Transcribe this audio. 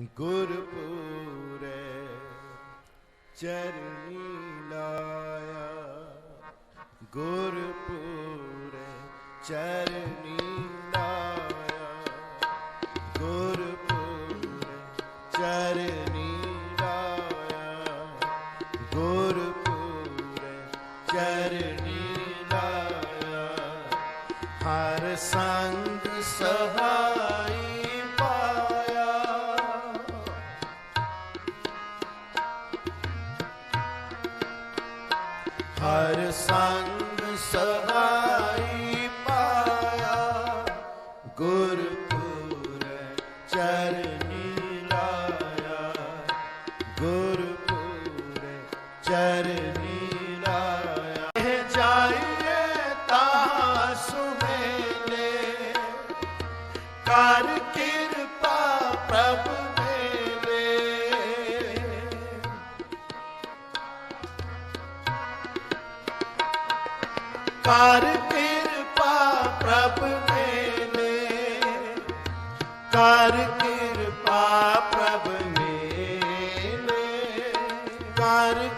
ਗੁਰਪੂਰੇ ਚਰਨੀ ਲਾਇਆ। ਗੁਰਪੂਰੇ ਚਰਨੀ ਲਾਇਆ। ਗੁਰਪੂਰੇ ਚਰਨੀ ਲਾਇਆ। ਗੁਰਪੂਰੇ ਚਰਨੀ ਲਾਇਆ। ਹਰ ਸੰਗ ਸਹਾਈ ਹਰ ਸੰਗ ਸਹਾਈ ਪਾਇਆ ਗੁਰਪੂਰੇ ਚਰਨੀ ਲਾਇਆ ਗੁਰਪੂਰੇ ਚਰਨੀ ਲਾਇਆ ਇਹ ਜਾਈਏ ਤਾਂ ਸੁਮੇਲੇ ਕਰ ਕਿਰਪਾ ਪ੍ਰਭ ਕਰ ਕਿਰਪਾ ਪ੍ਰਭ ਮੇਲੇ ਕਰ ਕਿਰਪਾ ਪ੍ਰਭ ਮੇਲੇ ਕਰ